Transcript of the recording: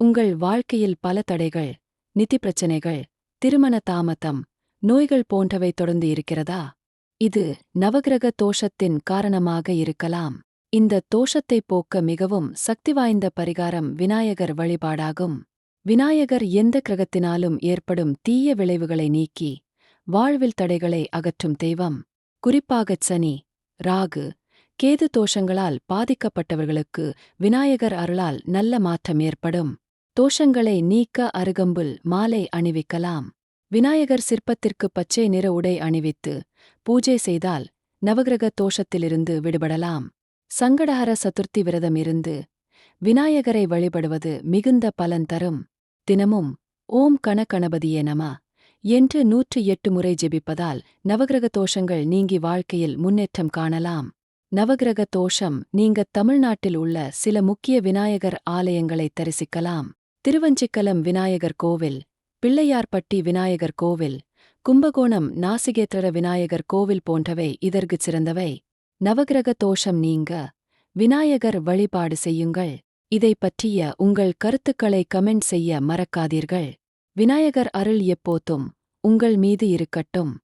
உங்கள் வாழ்க்கையில் பல தடைகள் நிதி பிரச்சனைகள் திருமண தாமதம் நோய்கள் போன்றவை தொடர்ந்து இருக்கிறதா? இது நவகிரக தோஷத்தின் காரணமாக இருக்கலாம். இந்த தோஷத்தை போக்க மிகவும் சக்தி வாய்ந்த பரிகாரம் விநாயகர் வழிபாடாகும். விநாயகர் எந்த கிரகத்தினாலும் ஏற்படும் தீய விளைவுகளை நீக்கி வாழ்வில் தடைகளை அகற்றும் தெய்வம். குறிப்பாகச் சனி ராகு கேது தோஷங்களால் பாதிக்கப்பட்டவர்களுக்கு விநாயகர் அருளால் நல்ல மாற்றம் ஏற்படும். தோஷங்களை நீக்க அருகம்புல் மாலை அணிவிக்கலாம். விநாயகர் சிற்பத்திற்கு பச்சை நிற உடை அணிவித்து பூஜை செய்தால் நவகிரக தோஷத்திலிருந்து விடுபடலாம். சங்கடஹர சதுர்த்தி விரதம் இருந்து விநாயகரை வழிபடுவது மிகுந்த பலன் தரும். தினமும் ஓம் கணகணபதியே நமா. என்று நூற்று எட்டு முறை ஜெபிப்பதால் நவகிரக தோஷங்கள் நீங்கி வாழ்க்கையில் முன்னேற்றம் காணலாம். நவகிரக தோஷம் நீங்க தமிழ்நாட்டில் உள்ள சில முக்கிய விநாயகர் ஆலயங்களை தரிசிக்கலாம். திருவஞ்சிக்கலம் விநாயகர் கோவில் பிள்ளையார்பட்டி விநாயகர் கோவில் கும்பகோணம் நாசிகேத்திர விநாயகர் கோவில் போன்றவை இதற்குச் சிறந்தவை. நவகிரக தோஷம் நீங்க விநாயகர் வழிபாடு செய்யுங்கள். இதை பற்றிய உங்கள் கருத்துக்களை கமெண்ட் செய்ய மறக்காதீர்கள். விநாயகர் அருள் எப்போத்தும் உங்கள் மீது இருக்கட்டும்.